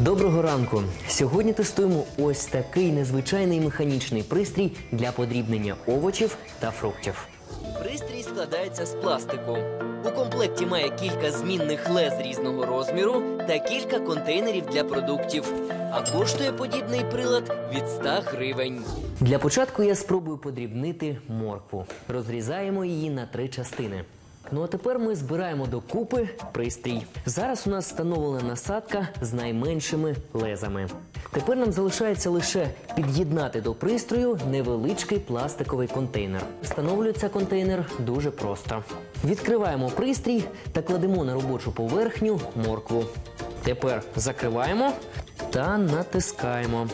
Доброго ранку! Сьогодні тестуємо ось такий незвичайний механічний пристрій для подрібнення овочів та фруктів. Пристрій складається з пластику. У комплекті має кілька змінних лез різного розміру та кілька контейнерів для продуктів. А коштує подібний прилад від 100 гривень. Для початку я спробую подрібнити моркву. Розрізаємо її на три частини. Ну а тепер ми збираємо докупи пристрій. Зараз у нас встановлена насадка з найменшими лезами. Тепер нам залишається лише під'єднати до пристрою невеличкий пластиковий контейнер. Встановлюється контейнер дуже просто. Відкриваємо пристрій та кладемо на робочу поверхню моркву. Тепер закриваємо та натискаємо.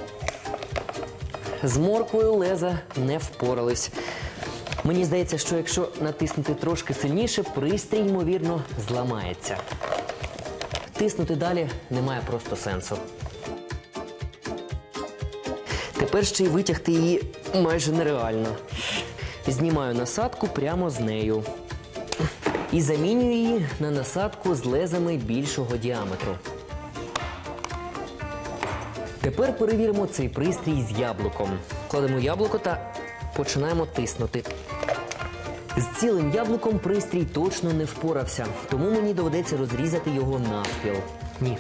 З морквою леза не впорались. Мені здається, що якщо натиснути трошки сильніше, пристрій, ймовірно, зламається. Тиснути далі немає просто сенсу. Тепер ще й витягти її майже нереально. Знімаю насадку прямо з нею. І замінюю її на насадку з лезами більшого діаметру. Тепер перевіримо цей пристрій з яблуком. Кладемо яблуко та починаємо тиснути. З цілим яблуком пристрій точно не впорався, тому мені доведеться розрізати його навпіл. Ні.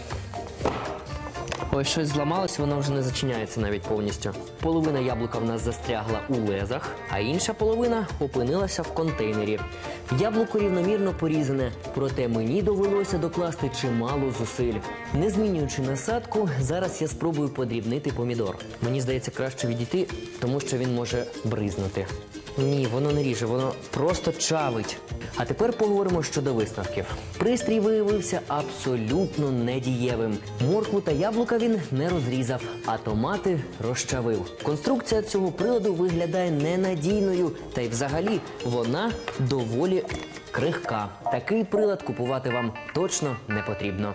Ось щось зламалось, воно вже не зачиняється навіть повністю. Половина яблука в нас застрягла у лезах, а інша половина опинилася в контейнері. Яблуко рівномірно порізане, проте мені довелося докласти чимало зусиль. Не змінюючи насадку, зараз я спробую подрібнити помідор. Мені здається, краще відійти, тому що він може бризнути. Ні, воно не ріже, воно просто чавить. А тепер поговоримо щодо висновків. Пристрій виявився абсолютно недієвим. Моркву та яблука він не розрізав, а томати розчавив. Конструкція цього приладу виглядає ненадійною, та й взагалі вона доволі крихка. Такий прилад купувати вам точно не потрібно.